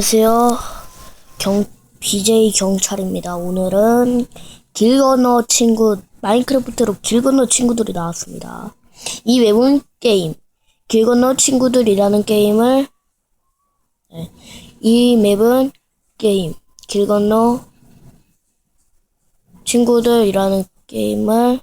안녕하세요. 경, BJ 경찰입니다. 오늘은 길 건너 친구, 마인크래프트로 길 건너 친구들이 나왔습니다. 이 웹은 게임, 길 건너 친구들이라는 게임을, 네, 이 맵은 게임, 길 건너 친구들이라는 게임을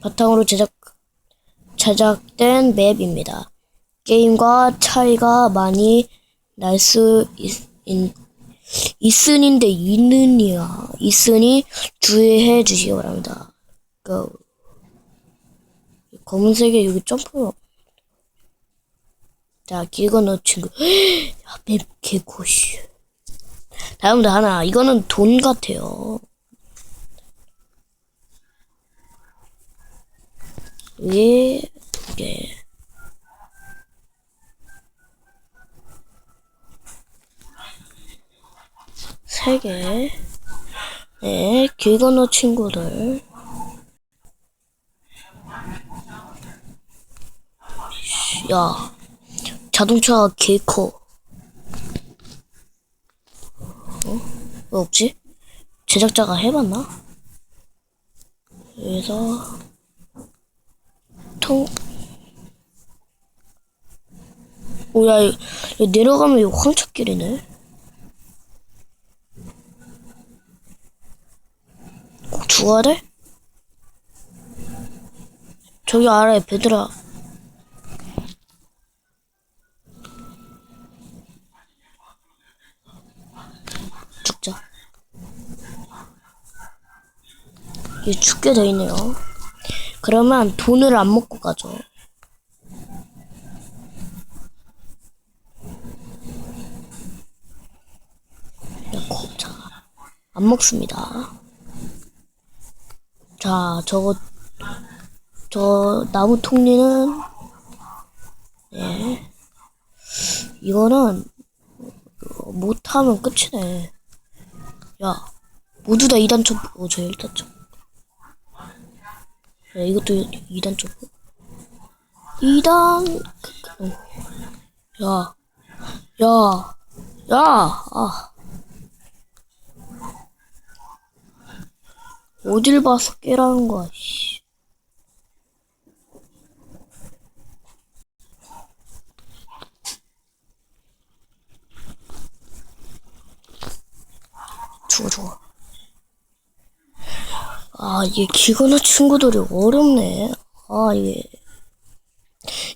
바탕으로 제작, 제작된 맵입니다. 게임과 차이가 많이 날 수 있으니데 있느냐 있으니 주의해 주시기 바랍니다. 고. 검은색에 여기 점프. 자, 길 건너 친구. 야, 맵 개고시. 다음도 하나. 이거는 돈 같아요. 위에 두 개. 세 개. 네, 길 건너 친구들. 야, 자동차 개 커. 어? 왜 없지? 제작자가 해봤나? 여기서 통. 오야, 내려가면 이거 황천길이네. 돼? 저기 아래 베드라. 죽자. 이 죽게 돼 있네요. 그러면 돈을 안 먹고 가죠. 야, 곱자. 안 먹습니다 자, 저거, 저, 나무 통리는, 예. 이거는, 어, 못하면 끝이네. 야, 모두 다 2단 점프. 어, 저 1단 점프. 야, 이것도 2단 점프. 2단, 어. 야, 야, 야, 아. 어딜 봐서 깨라는 거야, 씨. 죽어, 죽어. 아, 이게 기거나 친구들이 어렵네. 아, 이게.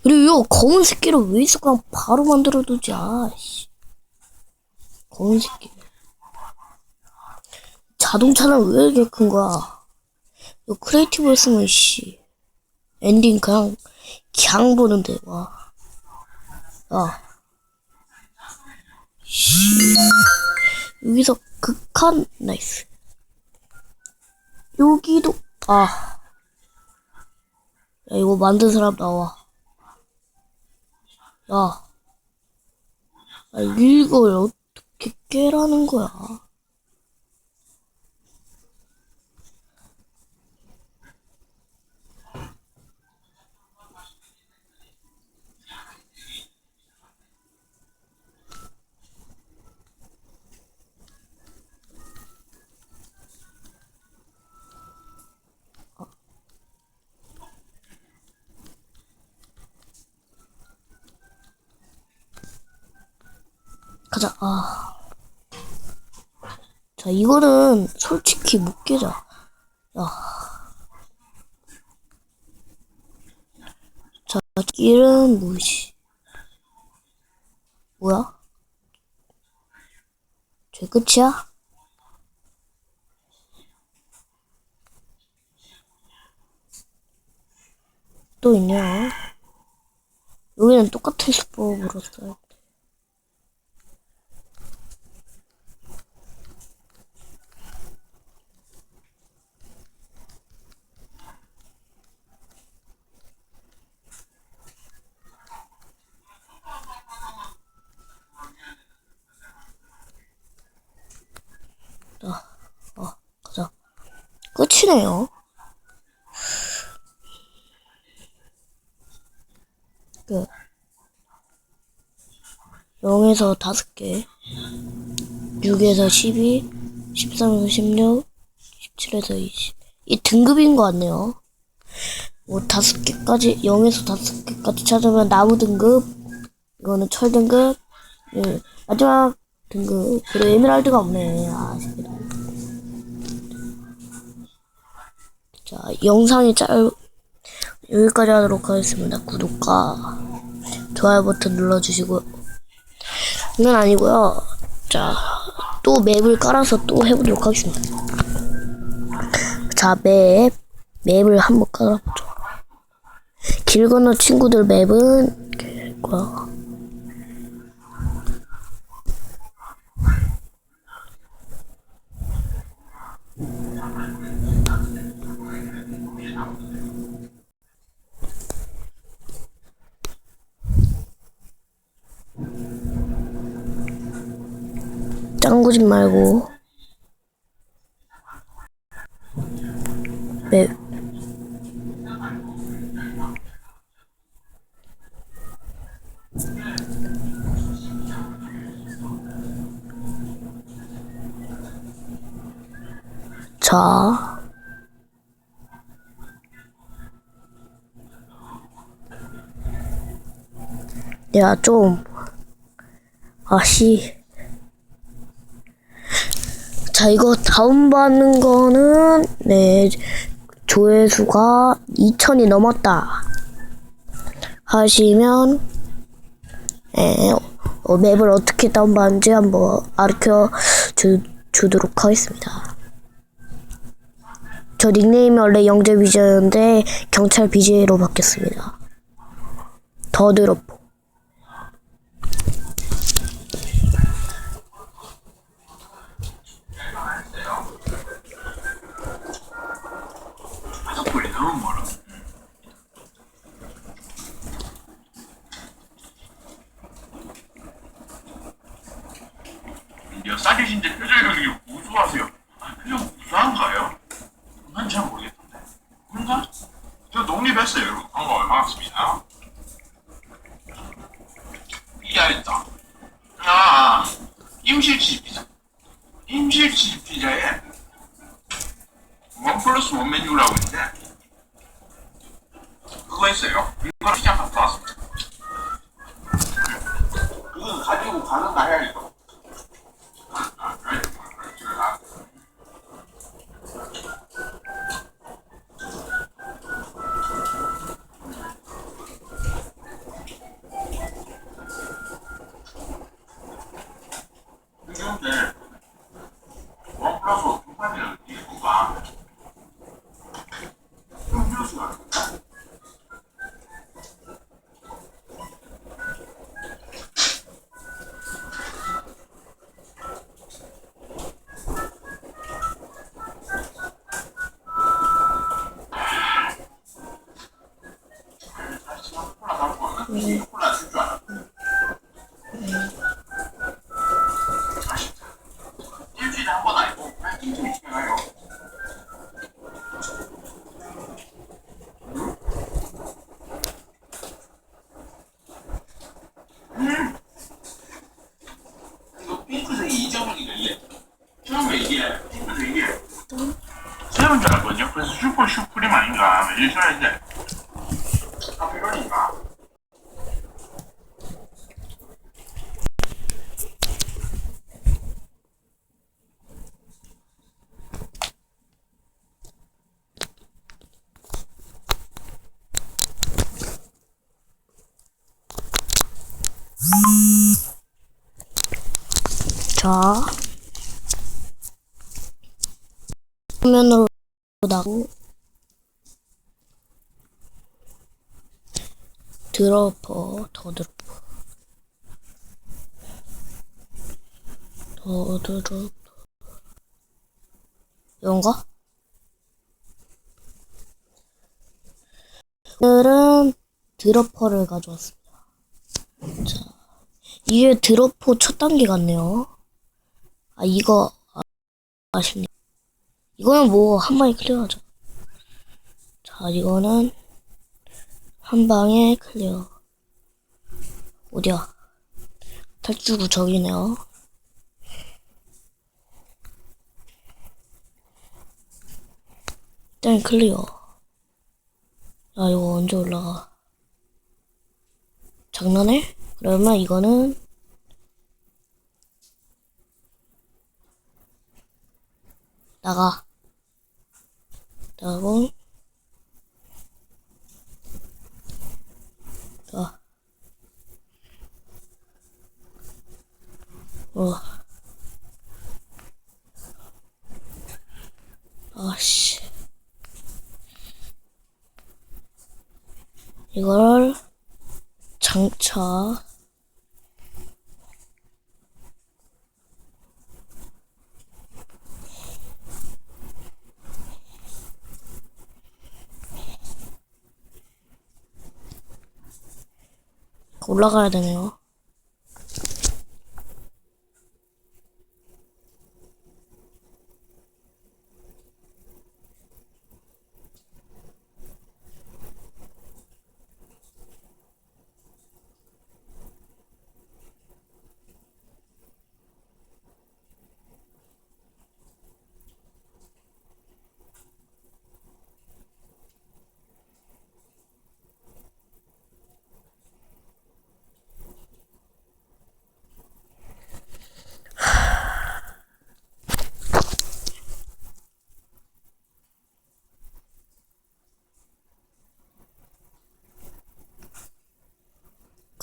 그리고 이거 검은 새끼를 왜? 그냥 바로 만들어두지, 아, 씨. 검은 새끼. 자동차는 왜 이렇게 큰 거야? 이거 크리에이티브 했으면 씨 엔딩 그냥 그냥 보는데 와. 야. 씨. 여기서 극한 나이스. 여기도 아. 야 이거 만든 사람 나와. 야. 아, 이걸 어떻게 깨라는 거야? 가자. 아. 자, 이거는 솔직히 못 깨자. 야. 자, 길은 무시. 뭐야? 제 끝이야? 또 있냐? 여기는 똑같은 수법으로 써요. 아, 어, 가자. 끝이네요. 끝. 0에서 0에서 5개, 6에서 12, 13에서 16, 17에서 20. 이 등급인 것 같네요. 뭐 다섯 개까지 0에서 다섯 개까지 찾으면 나무 등급, 이거는 철 등급, 예, 마지막 등급 그리고 에메랄드가 없네. 아, 아쉽다. 자, 영상이 짧 여기까지 하도록 하겠습니다. 구독과 좋아요 버튼 눌러주시고 는 아니고요. 자, 또 맵을 깔아서 또 해보도록 하겠습니다. 자, 맵 맵을 한번 깔아보죠. 길 건너 친구들 맵은 뭐야? 짱구집 말고 맵 자. 야, 좀. 아씨. 자, 이거 다운받는 거는, 네, 조회수가 2천이 넘었다. 하시면, 예, 어, 맵을 어떻게 다운받는지 한번 주, 주도록 하겠습니다. 저 닉네임이 원래 영재 비저였는데 경찰 BJ로 바뀌었습니다. 더드로포. 소리 너무 멀어. 몇 살이신데 표정이 우수하세요? 아, 표정 우수한가요? 난 잘 모르겠던데. 그런가? 저 독립했어요, 여러분. 반가워요. 반갑습니다. 이해했다. 아, 임실치 피자. 임실치 피자에 원 플러스 원 메뉴라고 있는데 그거 있어요. 이거 피자 갖고 왔습니다. 그건 가지고 가는 나야겠다. 아, 그래. 제가 근데 원 플러스 원 판이라는 이유가 음료수가 콜라 담고 왔나? 콜라 줄줄 알았는데. 아쉽다. 일주일에 한 번 아니고 그냥 일주일에 집에 가요. 음. 이거 핑크색이 잊어버리니까 이게 처음에 이게 핑크색이 새우인 줄 알았거든요. 그래서 슈퍼 슈프림 아닌가 매일 써야지. 아 이러니까. 자. 화면으로 나고 드러퍼 더 드러퍼 더 드러퍼 이건가? 오늘은 드러퍼를 가져왔습니다. 자, 이게 드러퍼 첫 단계 같네요. 아, 이거, 아, 아쉽네. 이거는 뭐, 한 방에 클리어하죠. 자, 이거는, 한 방에 클리어. 어디야? 탈출 구역이네요. 일단 클리어. 야, 이거 언제 올라가? 장난해? 그러면 이거는 나가. 나가고 자. 어. 아씨. 이걸 장차 올라가야 되네요.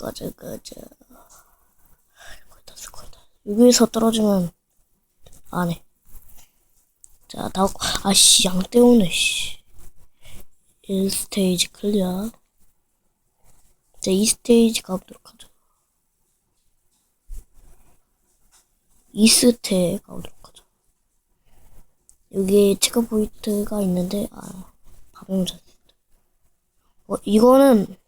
가자 가자. 다 쓰고 있다. 여기에서 떨어지면 안 해. 자, 다 아씨 양떼 오네 씨. 1스테이지 클리어. 자, 2스테이지 가보도록 하죠. 2스테 가보도록 하죠. 여기 체크 포인트가 있는데 아, 가보면 잘됐다 어, 이거는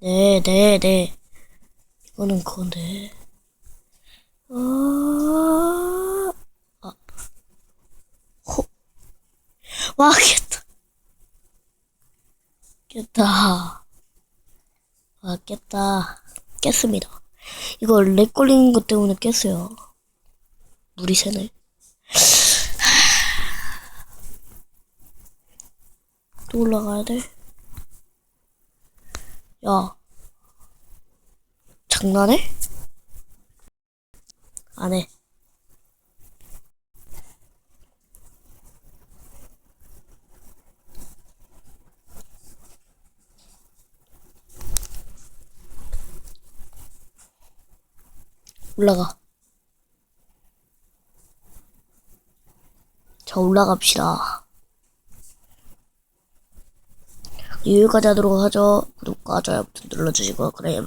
네, 네, 네. 이거는 그건데. 아, 아, 호. 와, 깼다. 깼다. 아, 깼다. 깼습니다. 이거 렉 걸리는 것 때문에 깼어요. 물이 새네. 또 올라가야 돼? 야. 장난해? 안 해. 올라가. 자, 올라갑시다. 여기까지 하도록 하죠. 구독과 좋아요 버튼 눌러주시고, 그래,